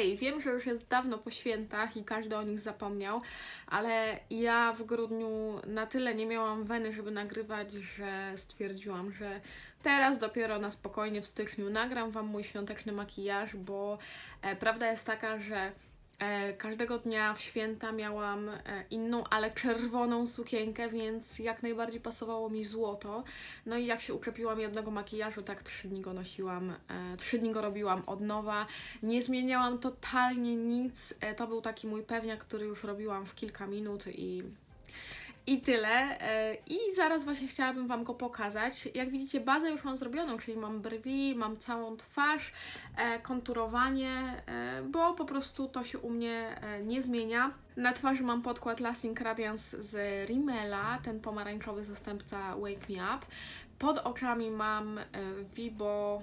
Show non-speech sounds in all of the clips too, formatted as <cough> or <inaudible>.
Hej, wiem, że już jest dawno po świętach i każdy o nich zapomniał, ale ja w grudniu na tyle nie miałam weny, żeby nagrywać, że stwierdziłam, że teraz dopiero na spokojnie w styczniu nagram Wam mój świąteczny makijaż, bo e, prawda jest taka, że każdego dnia w święta miałam e, inną, ale czerwoną sukienkę, więc jak najbardziej pasowało mi złoto. No i jak się uklepiłam jednego makijażu, tak trzy dni go nosiłam, e, trzy dni go robiłam od nowa. Nie zmieniałam totalnie nic. E, To był taki mój pewniak, który już robiłam w kilka minut i. I tyle. E, I zaraz właśnie chciałabym Wam go pokazać. Jak widzicie, bazę już mam zrobioną, czyli mam brwi, mam całą twarz, e, konturowanie, e, bo po prostu to się u mnie nie zmienia. Na twarzy mam podkład Lasting Radiance z Rimmela, ten pomarańczowy zastępca Wake Me Up. Pod oczami mam Vibo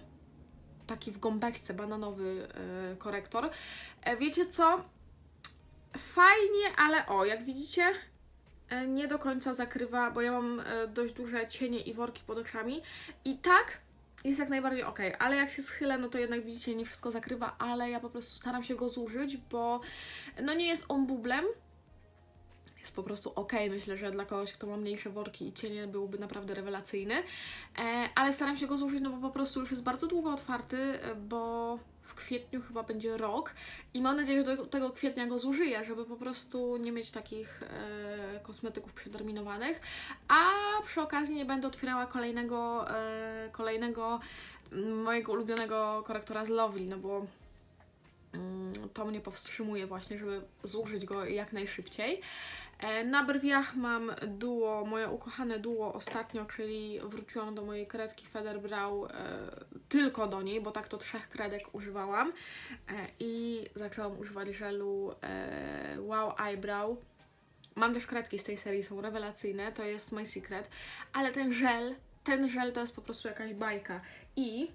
taki w gąbeczce bananowy korektor. Wiecie co? Fajnie, ale o, jak widzicie, nie do końca zakrywa, bo ja mam e, dość duże cienie i worki pod oczami. I tak jest jak najbardziej ok, ale jak się schylę, no to jednak widzicie, nie wszystko zakrywa, ale ja po prostu staram się go zużyć, bo no nie jest on bublem. Jest po prostu ok. Myślę, że dla kogoś, kto ma mniejsze worki i cienie, byłby naprawdę rewelacyjny. E, ale staram się go zużyć, no bo po prostu już jest bardzo długo otwarty, e, bo w kwietniu chyba będzie rok i mam nadzieję, że do tego kwietnia go zużyję, żeby po prostu nie mieć takich e, kosmetyków przeterminowanych, a przy okazji nie będę otwierała kolejnego, e, kolejnego mm, mojego ulubionego korektora z Lovely, no bo to mnie powstrzymuje właśnie, żeby zużyć go jak najszybciej. E, Na brwiach mam duo, moje ukochane duo ostatnio, czyli wróciłam do mojej kredki Feather Brow e, tylko do niej, bo tak to trzech kredek używałam e, i zaczęłam używać żelu e, Wow Eyebrow. Mam też kredki z tej serii, są rewelacyjne, to jest My Secret, ale ten żel, ten żel to jest po prostu jakaś bajka i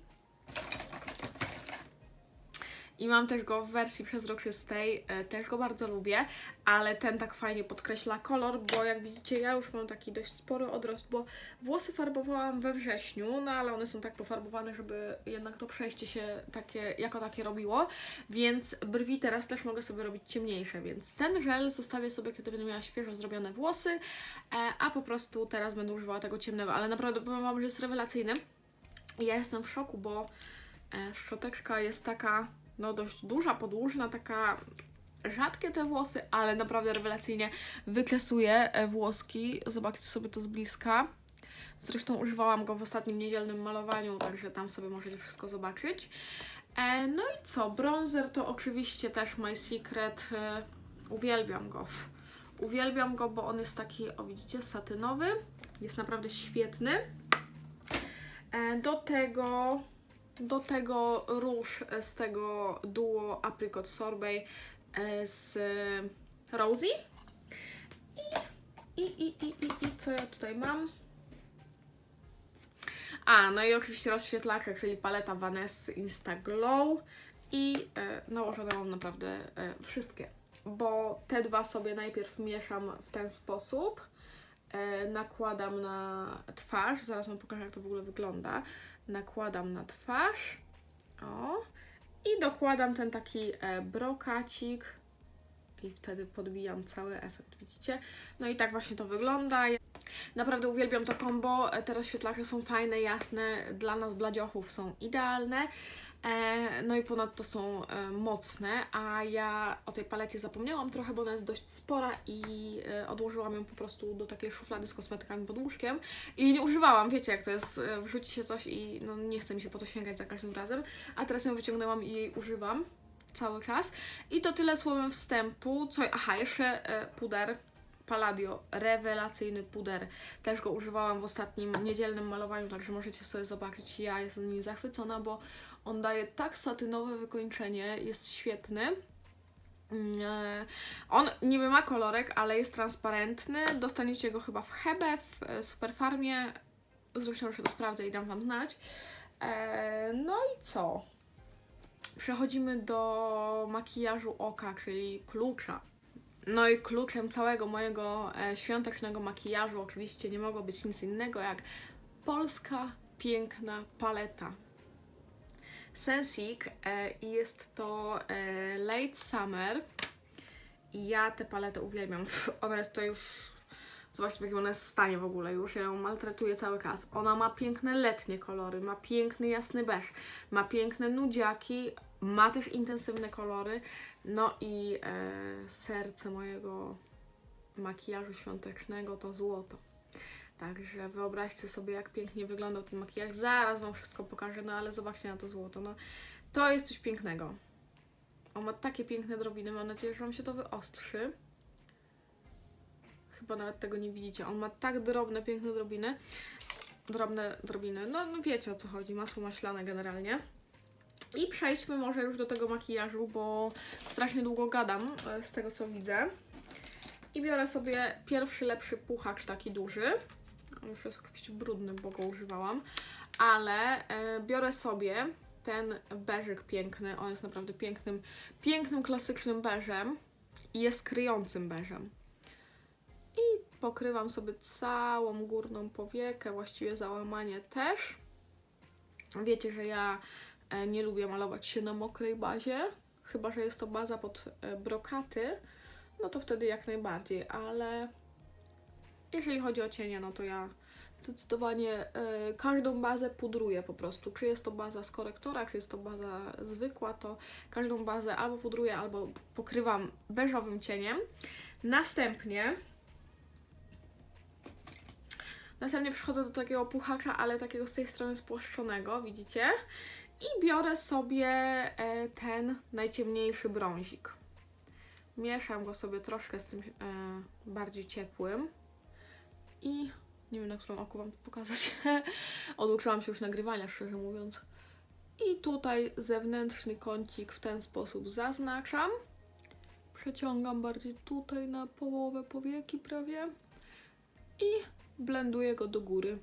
i mam też go w wersji przezroczystej, e, też go bardzo lubię, ale ten tak fajnie podkreśla kolor, bo jak widzicie ja już mam taki dość spory odrost, bo włosy farbowałam we wrześniu, no ale one są tak pofarbowane, żeby jednak to przejście się takie, jako takie robiło, więc brwi teraz też mogę sobie robić ciemniejsze, więc ten żel zostawię sobie, kiedy będę miała świeżo zrobione włosy, e, a po prostu teraz będę używała tego ciemnego, ale naprawdę powiem Wam, że jest rewelacyjny. Ja jestem w szoku, bo e, szczoteczka jest taka no dość duża, podłużna, taka rzadkie te włosy, ale naprawdę rewelacyjnie wykresuje e, włoski. Zobaczcie sobie to z bliska. Zresztą używałam go w ostatnim niedzielnym malowaniu, także tam sobie możecie wszystko zobaczyć. E, no i co? Bronzer to oczywiście też My Secret. E, uwielbiam go. Uwielbiam go, bo on jest taki, o widzicie, satynowy. Jest naprawdę świetny. E, do tego do tego róż z tego duo Apricot Sorbet e, z Rosie. I, i, i, i, i, i co ja tutaj mam? A, no i oczywiście rozświetlacze, czyli paleta Vanessa Insta Glow. I e, nałożone mam naprawdę e, wszystkie, bo te dwa sobie najpierw mieszam w ten sposób. E, nakładam na twarz, zaraz Wam pokażę, jak to w ogóle wygląda nakładam na twarz. O. I dokładam ten taki e, brokacik. I wtedy podbijam cały efekt, widzicie? No i tak właśnie to wygląda. Naprawdę uwielbiam to kombo. E, Te rozświetlacze są fajne, jasne. Dla nas bladziochów są idealne. E, No i ponadto są e, mocne, a ja o tej palecie zapomniałam trochę, bo ona jest dość spora i e, odłożyłam ją po prostu do takiej szuflady z kosmetykami pod łóżkiem i nie używałam, wiecie jak to jest, wrzuci się coś i no nie chce mi się po to sięgać za każdym razem, a teraz ją wyciągnęłam i jej używam cały czas. I to tyle słowem wstępu, co, aha, jeszcze puder Palladio, rewelacyjny puder. Też go używałam w ostatnim niedzielnym malowaniu, także możecie sobie zobaczyć. Ja jestem nim zachwycona, bo on daje tak satynowe wykończenie, jest świetny. Mm, e, On niby ma kolorek, ale jest transparentny. Dostaniecie go chyba w Hebe, w e, Superfarmie. Zresztą jeszcze to sprawdzę i dam Wam znać. E, No i co? Przechodzimy do makijażu oka, czyli klucza. No i kluczem całego mojego świątecznego makijażu oczywiście nie mogło być nic innego jak polska piękna paleta. Sensic e, i jest to e, Late Summer. Ja tę paletę uwielbiam. <laughs> Ona jest tutaj już. Zobaczcie, w jakim ona jest stanie w ogóle już. Ja ją maltretuję cały czas. Ona ma piękne letnie kolory, ma piękny jasny beż, ma piękne nudziaki, ma też intensywne kolory. No i e, serce mojego makijażu świątecznego to złoto. Także wyobraźcie sobie, jak pięknie wyglądał ten makijaż. Zaraz Wam wszystko pokażę, no ale zobaczcie na to złoto. No, to jest coś pięknego. On ma takie piękne drobiny, mam nadzieję, że Wam się to wyostrzy. Chyba nawet tego nie widzicie. On ma tak drobne, piękne drobiny. Drobne drobiny. No, no wiecie o co chodzi. Masło maślane generalnie. I przejdźmy może już do tego makijażu, bo strasznie długo gadam e, z tego co widzę. I biorę sobie pierwszy lepszy puchacz, taki duży. On już jest oczywiście brudny, bo go używałam. Ale e, biorę sobie ten beżyk piękny. On jest naprawdę pięknym, pięknym, klasycznym beżem. I jest kryjącym beżem. I pokrywam sobie całą górną powiekę, właściwie załamanie też. Wiecie, że ja e, nie lubię malować się na mokrej bazie, chyba że jest to baza pod e, brokaty, no to wtedy jak najbardziej, ale jeżeli chodzi o cienie, no to ja zdecydowanie e, każdą bazę pudruję po prostu. Czy jest to baza z korektora, czy jest to baza zwykła, to każdą bazę albo pudruję, albo pokrywam beżowym cieniem. Następnie Następnie przychodzę do takiego puchacza, ale takiego z tej strony spłaszczonego, widzicie? I biorę sobie e, ten najciemniejszy brązik. Mieszam go sobie troszkę z tym e, bardziej ciepłym. I nie wiem, na którą oku Wam to pokazać. <laughs> Oduczyłam się już nagrywania, szczerze mówiąc. I tutaj zewnętrzny kącik w ten sposób zaznaczam. Przeciągam bardziej tutaj na połowę powieki prawie. I blenduję go do góry.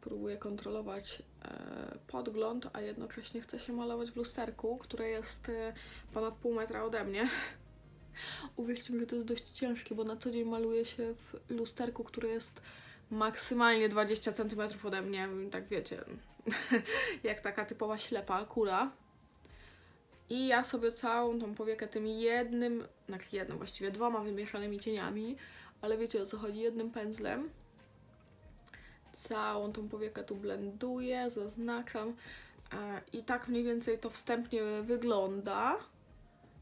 Próbuję kontrolować e, podgląd, a jednocześnie chcę się malować w lusterku, które jest e, ponad pół metra ode mnie. <laughs> Uwierzcie mi, że to jest dość ciężkie, bo na co dzień maluję się w lusterku, które jest maksymalnie 20 cm ode mnie, tak wiecie, <laughs> jak taka typowa ślepa kura. I ja sobie całą tą powiekę tym jednym, znaczy jednym, właściwie dwoma wymieszanymi cieniami, ale wiecie o co chodzi, jednym pędzlem. Całą tą powiekę tu blenduję, zaznaczam e, i tak mniej więcej to wstępnie wygląda.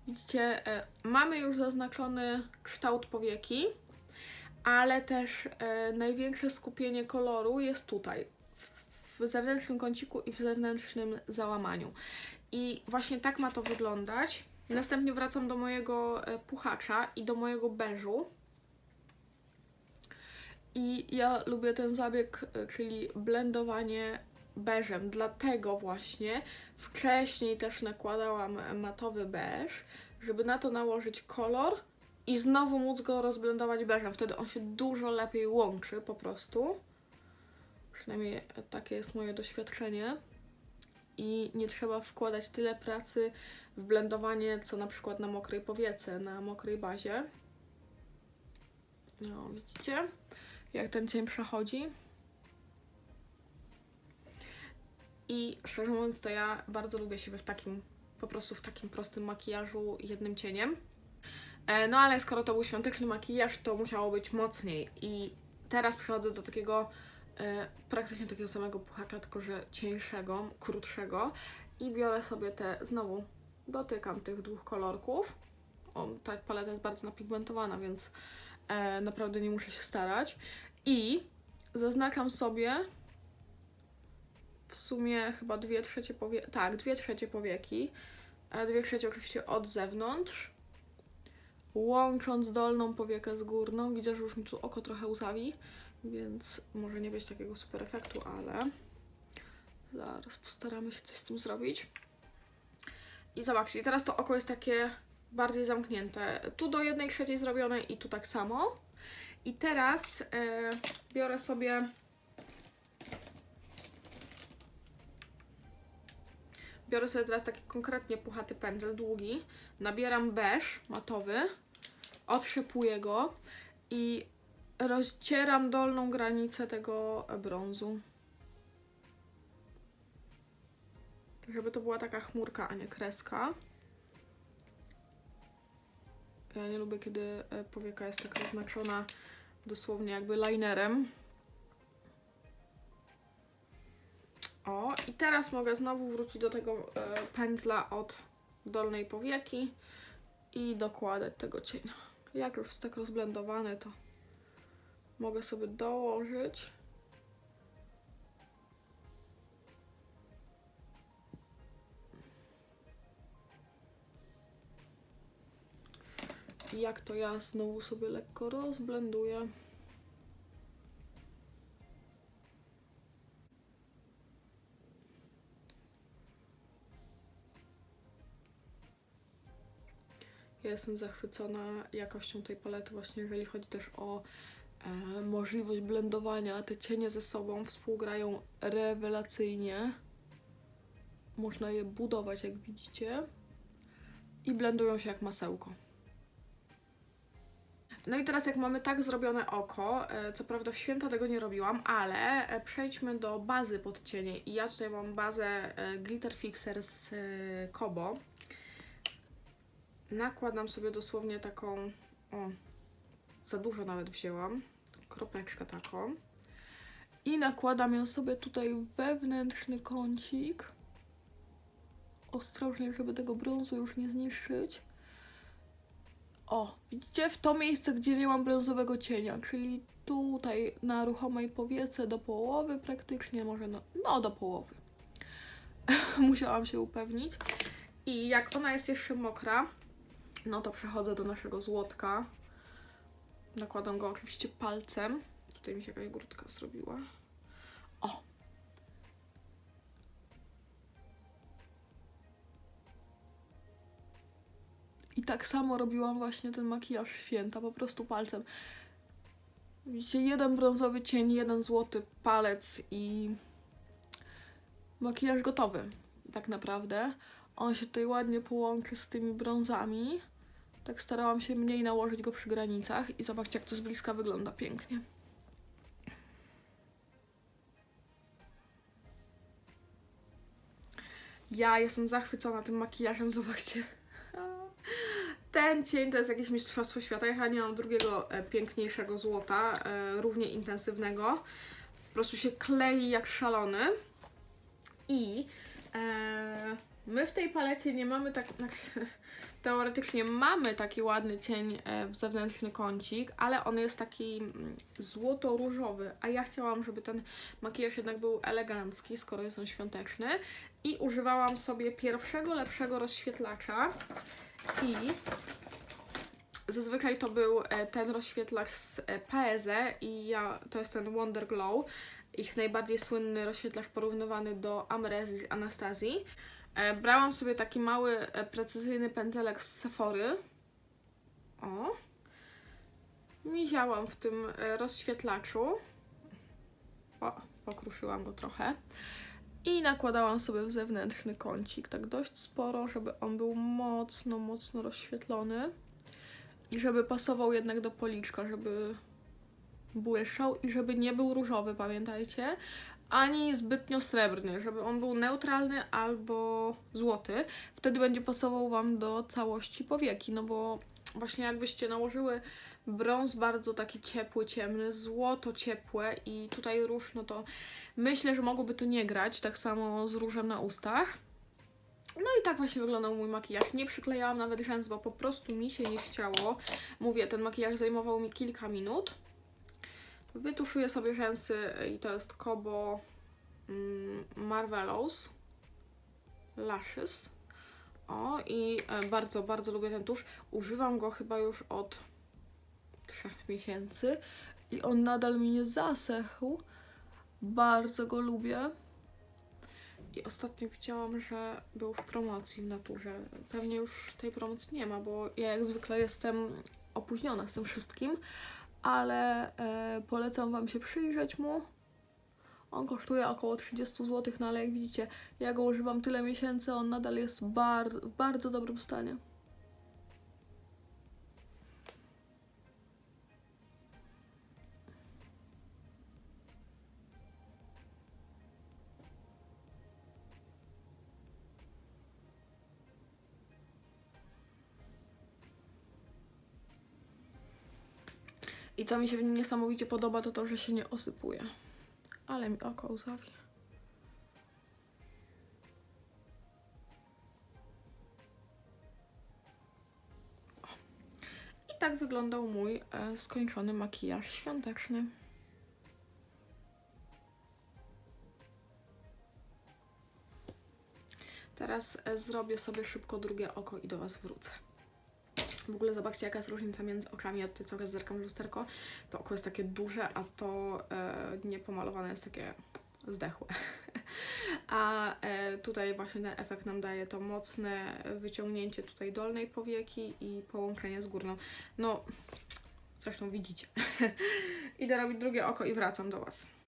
Widzicie, e, mamy już zaznaczony kształt powieki, ale też e, największe skupienie koloru jest tutaj, w zewnętrznym kąciku i w zewnętrznym załamaniu. I właśnie tak ma to wyglądać. Następnie wracam do mojego e, puchacza i do mojego beżu. I ja lubię ten zabieg, czyli blendowanie beżem, dlatego właśnie wcześniej też nakładałam matowy beż, żeby na to nałożyć kolor i znowu móc go rozblendować beżem. Wtedy on się dużo lepiej łączy po prostu. Przynajmniej takie jest moje doświadczenie i nie trzeba wkładać tyle pracy w blendowanie, co na przykład na mokrej powiece, na mokrej bazie. No, widzicie, jak ten cień przechodzi. I szczerze mówiąc, to ja bardzo lubię siebie w takim, po prostu w takim prostym makijażu jednym cieniem. E, no ale skoro to był świąteczny makijaż, to musiało być mocniej. I teraz przechodzę do takiego e, praktycznie takiego samego puchacza, tylko że cieńszego, krótszego i biorę sobie te, znowu dotykam tych dwóch kolorków. O, ta paleta jest bardzo napigmentowana, więc e, naprawdę nie muszę się starać. I zaznaczam sobie w sumie chyba dwie trzecie powieki, tak, dwie trzecie powieki, a dwie trzecie oczywiście od zewnątrz, łącząc dolną powiekę z górną. Widzę, że już mi tu oko trochę łzawi, więc może nie być takiego super efektu, ale zaraz postaramy się coś z tym zrobić. I zobaczcie, teraz to oko jest takie bardziej zamknięte. Tu do jednej trzeciej zrobione i tu tak samo. I teraz e, biorę sobie biorę sobie teraz taki konkretnie puchaty pędzel, długi, nabieram beż matowy, otrzepuję go i rozcieram dolną granicę tego e, brązu. Żeby to była taka chmurka, a nie kreska. Ja nie lubię, kiedy e, powieka jest taka oznaczona dosłownie jakby linerem. O, i teraz mogę znowu wrócić do tego e, pędzla od dolnej powieki i dokładać tego cienia. Jak już jest tak rozblendowany, to mogę sobie dołożyć. I jak to ja znowu sobie lekko rozblenduję. Ja jestem zachwycona jakością tej palety, właśnie jeżeli chodzi też o e, możliwość blendowania. Te cienie ze sobą współgrają rewelacyjnie. Można je budować, jak widzicie. I blendują się jak masełko. No i teraz jak mamy tak zrobione oko, e, co prawda w święta tego nie robiłam, ale e, przejdźmy do bazy pod cienie. I ja tutaj mam bazę e, Glitter Fixer z Kobo. Nakładam sobie dosłownie taką, o, za dużo nawet wzięłam, kropeczkę taką. I nakładam ją sobie tutaj wewnętrzny kącik. Ostrożnie, żeby tego brązu już nie zniszczyć. O, widzicie? W to miejsce, gdzie nie mam brązowego cienia, czyli tutaj na ruchomej powiece do połowy praktycznie, może no, no do połowy. <laughs> Musiałam się upewnić. I jak ona jest jeszcze mokra, no to przechodzę do naszego złotka. Nakładam go oczywiście palcem. Tutaj mi się jakaś grudka zrobiła. O! I tak samo robiłam właśnie ten makijaż święta, po prostu palcem. Widzicie, jeden brązowy cień, jeden złoty palec i makijaż gotowy, tak naprawdę. On się tutaj ładnie połączy z tymi brązami. Tak starałam się mniej nałożyć go przy granicach i zobaczcie, jak to z bliska wygląda pięknie. Ja jestem zachwycona tym makijażem, zobaczcie. <laughs> Ten cień to jest jakieś mistrzostwo świata. Ja nie mam drugiego e, piękniejszego złota, e, równie intensywnego. Po prostu się klei jak szalony. I e, my w tej palecie nie mamy tak. <laughs> Teoretycznie mamy taki ładny cień e, w zewnętrzny kącik, ale on jest taki mm, złoto-różowy, a ja chciałam, żeby ten makijaż jednak był elegancki, skoro jest on świąteczny. I używałam sobie pierwszego lepszego rozświetlacza i zazwyczaj to był e, ten rozświetlacz z e, Paeze i ja, to jest ten Wonder Glow, ich najbardziej słynny rozświetlacz porównywany do Amrezi z Anastazji. E, brałam sobie taki mały, e, precyzyjny pędzelek z Sephory. O. Miziałam w tym e, rozświetlaczu. O, pokruszyłam go trochę. I nakładałam sobie w zewnętrzny kącik, tak dość sporo, żeby on był mocno, mocno rozświetlony. I żeby pasował jednak do policzka, żeby błyszczał i żeby nie był różowy, pamiętajcie ani zbytnio srebrny, żeby on był neutralny albo złoty. Wtedy będzie pasował Wam do całości powieki, no bo właśnie jakbyście nałożyły brąz bardzo taki ciepły, ciemny, złoto ciepłe i tutaj róż, no to myślę, że mogłoby to nie grać, tak samo z różem na ustach. No i tak właśnie wyglądał mój makijaż. Nie przyklejałam nawet rzęs, bo po prostu mi się nie chciało. Mówię, ten makijaż zajmował mi kilka minut. Wytuszuję sobie rzęsy i to jest Kobo mm, Marvelous Lashes. O, i e, bardzo, bardzo lubię ten tusz. Używam go chyba już od trzech miesięcy i on nadal mi nie zasechł. Bardzo go lubię. I ostatnio widziałam, że był w promocji w naturze. Pewnie już tej promocji nie ma, bo ja jak zwykle jestem opóźniona z tym wszystkim, ale e, polecam Wam się przyjrzeć mu. On kosztuje około 30 zł, no ale jak widzicie, ja go używam tyle miesięcy, on nadal jest bar w bardzo dobrym stanie. Co mi się w nim niesamowicie podoba, to to, że się nie osypuje. Ale mi oko łzawi. O. I tak wyglądał mój e, skończony makijaż świąteczny. Teraz e, zrobię sobie szybko drugie oko i do Was wrócę. W ogóle zobaczcie, jaka jest różnica między oczami. Ja tutaj cały czas zerkam w lusterko. To oko jest takie duże, a to e, niepomalowane jest takie zdechłe. <laughs> a e, tutaj właśnie ten efekt nam daje to mocne wyciągnięcie tutaj dolnej powieki i połączenie z górną. No, zresztą widzicie. <laughs> Idę robić drugie oko i wracam do Was.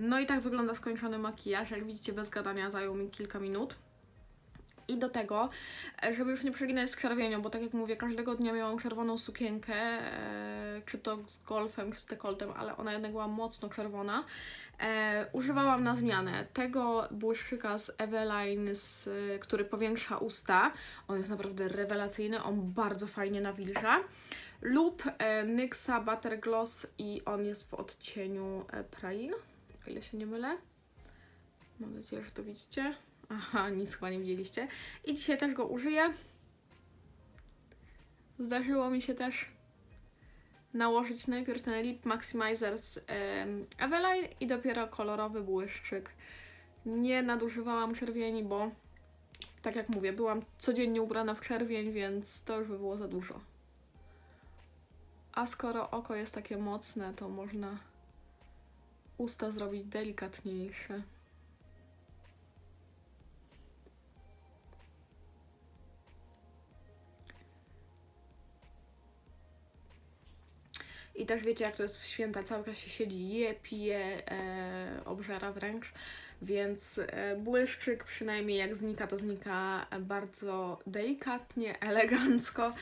No i tak wygląda skończony makijaż. Jak widzicie, bez gadania zajął mi kilka minut. I do tego, e, żeby już nie przeginać z czerwienią, bo tak jak mówię, każdego dnia miałam czerwoną sukienkę, e, czy to z golfem, czy z dekoltem, ale ona jednak była mocno czerwona. E, używałam na zmianę tego błyszczyka z Eveline, który powiększa usta. On jest naprawdę rewelacyjny, on bardzo fajnie nawilża. Lub NYXa Butter Gloss i on jest w odcieniu e, Praline, o ile się nie mylę. Mam nadzieję, że to widzicie. Aha, nic chyba nie widzieliście. I dzisiaj też go użyję. Zdarzyło mi się też nałożyć najpierw ten Lip Maximizer z em, Eveline i dopiero kolorowy błyszczyk. Nie nadużywałam czerwieni, bo tak jak mówię, byłam codziennie ubrana w czerwień, więc to już by było za dużo. A skoro oko jest takie mocne, to można usta zrobić delikatniejsze. I też wiecie, jak to jest w święta, cały czas się siedzi, je, pije, e, obżera wręcz, więc e, błyszczyk przynajmniej jak znika, to znika bardzo delikatnie, elegancko.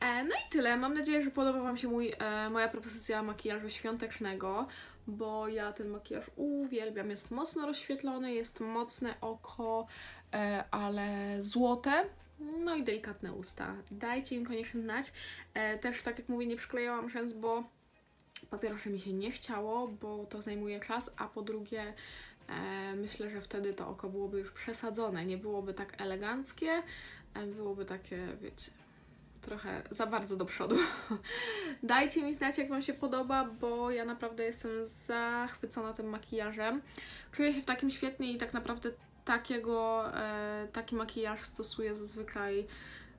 E, no i tyle. Mam nadzieję, że podoba Wam się mój, e, moja propozycja makijażu świątecznego, bo ja ten makijaż uwielbiam. Jest mocno rozświetlony, jest mocne oko, e, ale złote. No i delikatne usta. Dajcie mi koniecznie znać. E, też, tak jak mówię, nie przyklejałam rzęs, bo po pierwsze mi się nie chciało, bo to zajmuje czas, a po drugie e, myślę, że wtedy to oko byłoby już przesadzone, nie byłoby tak eleganckie, byłoby takie, wiecie, trochę za bardzo do przodu. <laughs> Dajcie mi znać, jak Wam się podoba, bo ja naprawdę jestem zachwycona tym makijażem. Czuję się w takim świetnie i tak naprawdę takiego, e, taki makijaż stosuję zazwyczaj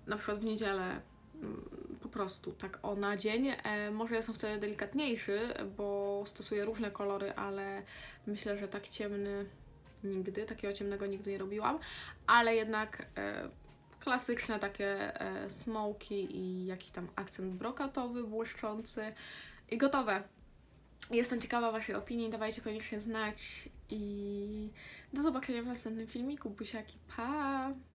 na przykład w niedzielę mm, po prostu tak o na dzień. E, może jestem wtedy delikatniejszy, bo stosuję różne kolory, ale myślę, że tak ciemny nigdy, takiego ciemnego nigdy nie robiłam, ale jednak e, klasyczne takie e, smoki i jakiś tam akcent brokatowy, błyszczący i gotowe. Jestem ciekawa Waszej opinii, dawajcie koniecznie znać i do zobaczenia w następnym filmiku. Buziaki, pa!